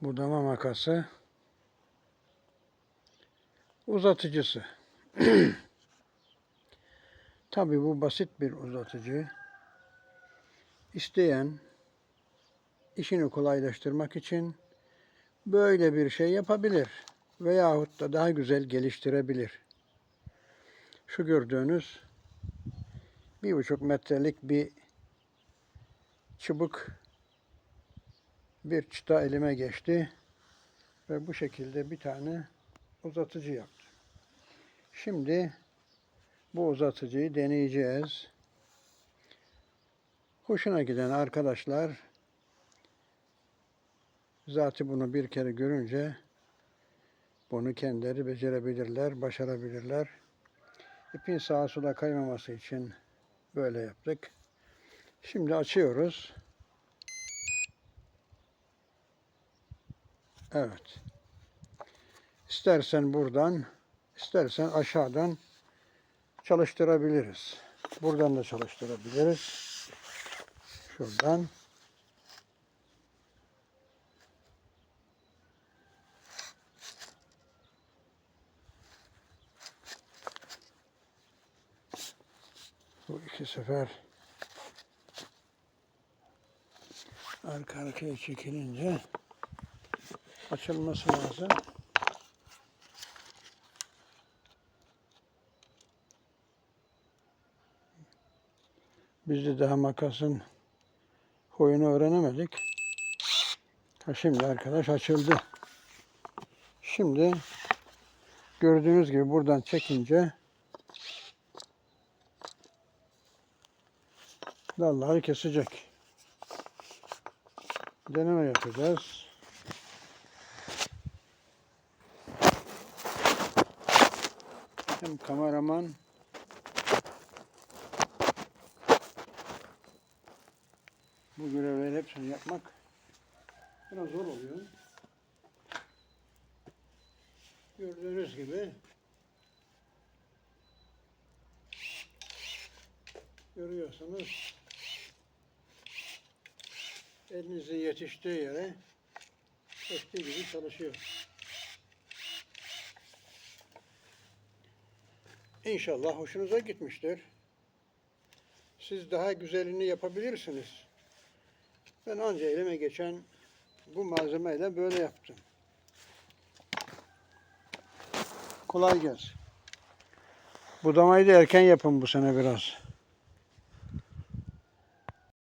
budama makası, uzatıcısı. Tabii bu basit bir uzatıcı. İsteyen işini kolaylaştırmak için böyle bir şey yapabilir veyahut da daha güzel geliştirebilir. Şu gördüğünüz bir buçuk metrelik bir çubuk bir çıta elime geçti ve bu şekilde bir tane uzatıcı yaptım. Şimdi bu uzatıcıyı deneyeceğiz. Hoşuna giden arkadaşlar zaten bunu bir kere görünce bunu kendileri becerebilirler, başarabilirler. İpin sağa sola kaymaması için böyle yaptık. Şimdi açıyoruz. Evet. İstersen buradan, istersen aşağıdan çalıştırabiliriz. Buradan da çalıştırabiliriz. Şuradan. Bu iki sefer arka arkaya çekilince açılması lazım. Biz de daha makasın huyunu öğrenemedik. Ha şimdi arkadaş açıldı. Şimdi gördüğünüz gibi buradan çekince dalları kesecek. Deneme yapacağız. Hem kameraman bu görevleri hepsini yapmak biraz zor oluyor. Gördüğünüz gibi görüyorsunuz elinizin yetiştiği yere geçtiği gibi çalışıyor. İnşallah hoşunuza gitmiştir. Siz daha güzelini yapabilirsiniz. Ben anca elime geçen bu malzemeyle böyle yaptım. Kolay gelsin. Budamayı da erken yapın bu sene biraz.